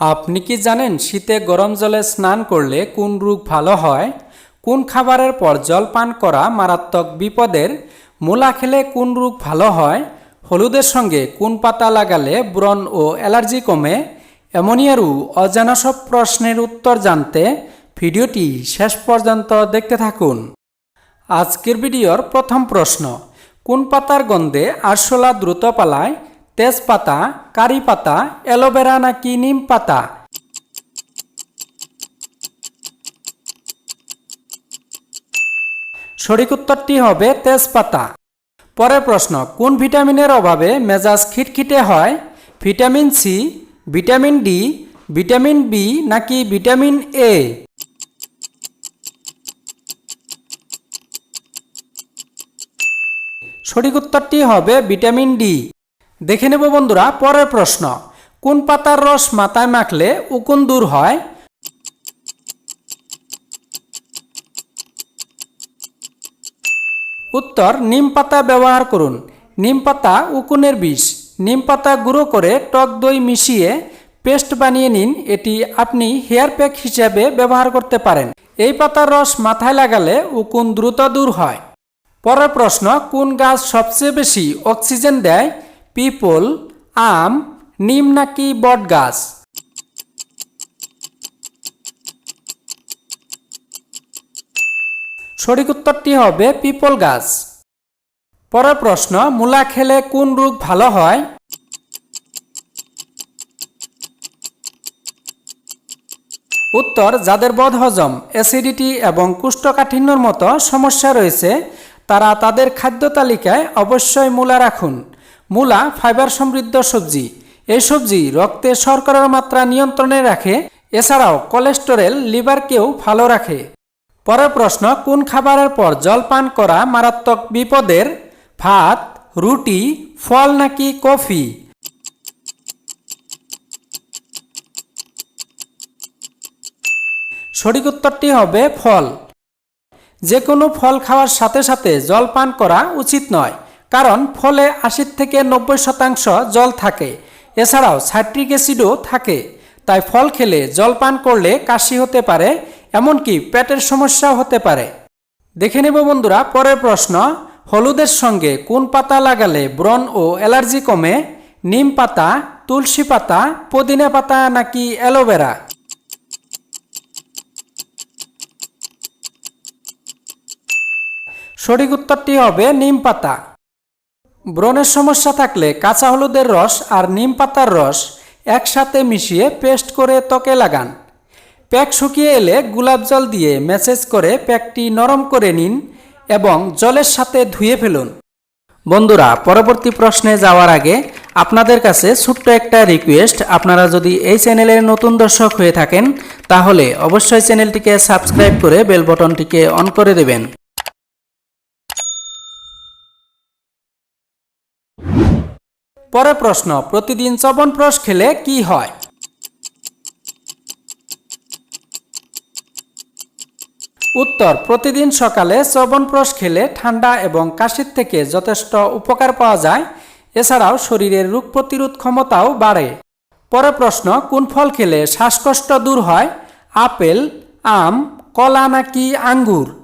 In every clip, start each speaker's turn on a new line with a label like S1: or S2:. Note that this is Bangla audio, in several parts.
S1: আপনি কি জানেন শীতে গরম জলে স্নান করলে কোন রোগ ভালো হয়? কোন খাবারের পর জল পান করা মারাত্মক বিপদের? মূলা খেলে কোন রোগ ভালো হয়? হলুদের সঙ্গে কোন পাতা লাগালে ব্রণ ও অ্যালার্জি কমে? এমনিয়ারও অজানা সব প্রশ্নের উত্তর জানতে ভিডিওটি শেষ পর্যন্ত দেখতে থাকুন। আজকের ভিডিওর প্রথম প্রশ্ন, কোন পাতার গন্ধে আরশোলা দ্রুত পালায়? তেজপাতা কারি পাতা অ্যালোভেরা নাকি নিম পাতা সঠিক উত্তরটি হবে তেজপাতা। পরের প্রশ্ন, কোন ভিটামিনের অভাবে মেজাজ খিটখিটে হয়? Vitamin C, vitamin D, vitamin B নাকি ভিটামিন এ? সঠিক উত্তরটি হবে ভিটামিন ডি। দেখে নেব বন্ধুরা, পরের প্রশ্ন। কোন পাতার রস মাথায় মাখলে উকুন দূর হয়? উত্তর, নিম পাতা ব্যবহার করুন। নিম পাতা উকুনের বিষ। নিম পাতা গুঁড়ো করে টক দই মিশিয়ে পেস্ট বানিয়ে নিন। এটি আপনি হেয়ার প্যাক হিসাবে ব্যবহার করতে পারেন। এই পাতার রস মাথায় লাগালে উকুন দ্রুত দূর হয়। পরের প্রশ্ন, কোন গাছ সবচেয়ে বেশি অক্সিজেন দেয়? পিপল আম, নিম নাকি বট গাছ সঠিক উত্তরটি হবে পিপল গাছ। পরের প্রশ্ন, মূলা খেলে কোন রোগ ভালো হয়? উত্তর, যাদের বদহজম, অ্যাসিডিটি এবং কুষ্ঠকাঠিন্যর মতো সমস্যা রয়েছে, তারা তাদের খাদ্য তালিকায় অবশ্যই মূলা রাখুন। মূলা, ফাইবার সমৃদ্ধ সবজি। এই সবজি রক্তে শর্করার মাত্রা নিয়ন্ত্রণে রাখে, এছাড়াও কোলেস্টেরল, লিভারকেও ভালো রাখে। পরের প্রশ্ন, কোন খাবারের পর জল পান করা মারাত্মক বিপদের? ভাত, রুটি, ফল নাকি কফি? সঠিক উত্তরটি হবে ফল। যে কোনো ফল খাওয়ার সাথে সাথে জল পান করা উচিত নয়। কারণ ফলে আশি থেকে নব্বই শতাংশ জল থাকে। এছাড়াও সাইট্রিক অ্যাসিডও থাকে। তাই ফল খেলে জল পান করলে কাশি হতে পারে, এমনকি পেটের সমস্যাও হতে পারে। দেখে নেব বন্ধুরা পরের প্রশ্ন, হলুদের সঙ্গে কোন পাতা লাগালে ব্রণ ও অ্যালার্জি কমে? নিম পাতা, তুলসী পাতা, পুদিনা পাতা নাকি অ্যালোভেরা? সঠিক উত্তরটি হবে নিম পাতা। ব্রণের সমস্যা থাকলে কাঁচা হলুদের রস আর নিম পাতার রস একসাথে মিশিয়ে পেস্ট করে ত্বকে লাগান। প্যাক শুকিয়ে এলে গোলাপ জল দিয়ে ম্যাসেজ করে প্যাকটি নরম করে নিন এবং জলের সাথে ধুয়ে ফেলুন। বন্ধুরা, পরবর্তী প্রশ্নে যাওয়ার আগে আপনাদের কাছে ছোট্ট একটা রিকোয়েস্ট আপনারা যদি এই চ্যানেলের নতুন দর্শক হয়ে থাকেন, তাহলে অবশ্যই চ্যানেলটিকে সাবস্ক্রাইব করে বেল বটনটিকে অন করে দেবেন। পরের প্রশ্ন, প্রতিদিন চবনপ্রশ খেলে কি হয়? উত্তর, প্রতিদিন সকালে চবনপ্রশ খেলে ঠান্ডা এবং কাশির থেকে যথেষ্ট উপকার পাওয়া যায়। এছাড়াও শরীরের রোগ প্রতিরোধ ক্ষমতাও বাড়ে। পরে প্রশ্ন, কোন ফল খেলে শ্বাসকষ্ট দূর হয়? আপেল, আম, কলা নাকি আঙ্গুর?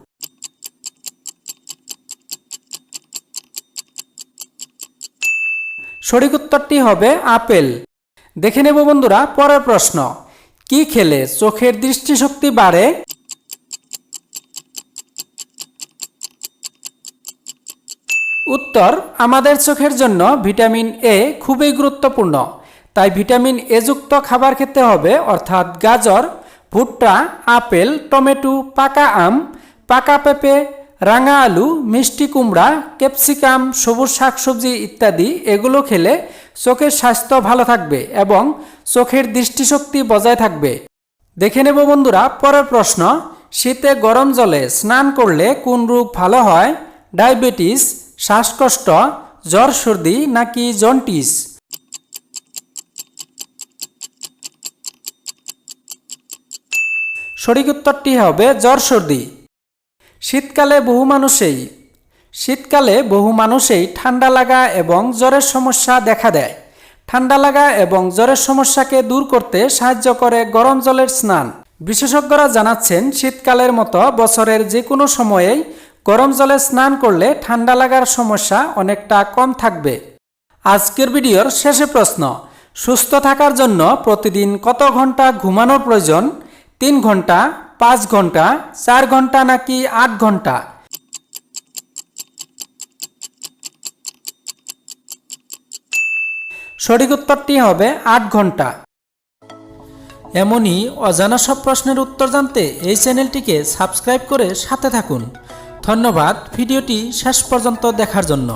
S1: সঠিক উত্তরটি হবে আপেল। দেখে নেব বন্ধুরা, পরের প্রশ্ন। কি খেলে চোখের দৃষ্টিশক্তি বাড়ে? উত্তর, আমাদের চোখের জন্য ভিটামিন এ খুবই গুরুত্বপূর্ণ। তাই ভিটামিন এ যুক্ত খাবার খেতে হবে, অর্থাৎ গাজর, ভুট্টা, আপেল, টমেটো, পাকা আম, পাকা পেঁপে রাঙা আলু মিষ্টি কুমড়া, ক্যাপসিকাম, সবুজ শাকসবজি ইত্যাদি এগুলো খেলে চোখের স্বাস্থ্য ভালো থাকবে এবং চোখের দৃষ্টিশক্তি বজায় থাকবে। দেখে নেব বন্ধুরা, পরের প্রশ্ন, শীতে গরম জলে স্নান করলে কোন রোগ ভালো হয়? ডায়াবেটিস, শ্বাসকষ্ট, জ্বর সর্দি নাকি জন্টিস সঠিক উত্তরটি হবে জ্বর সর্দি। শীতকালে বহু মানুষেই, শীতকালে বহু মানুষেই ঠান্ডা লাগা এবং জ্বরের সমস্যা দেখা দেয়। ঠান্ডা লাগা এবং জ্বরের সমস্যাকে দূর করতে সাহায্য করে গরম জলের স্নান। বিশেষজ্ঞরা জানাচ্ছেন, শীতকালের মতো বছরের যে কোনো সময়েই গরম জলে স্নান করলে ঠান্ডা লাগার সমস্যা অনেকটা কম থাকবে। আজকের ভিডিওর শেষে প্রশ্ন, সুস্থ থাকার জন্য প্রতিদিন কত ঘণ্টা ঘুমানোর প্রয়োজন? তিন ঘণ্টা পাঁচ ঘণ্টা, চার ঘণ্টা নাকি আট ঘণ্টা? সঠিক উত্তরটি হবে আট ঘণ্টা। এমনই অজানা সব প্রশ্নের উত্তর জানতে এই চ্যানেলটিকে সাবস্ক্রাইব করে সাথে থাকুন। ধন্যবাদ, ভিডিওটি শেষ পর্যন্ত দেখার জন্য।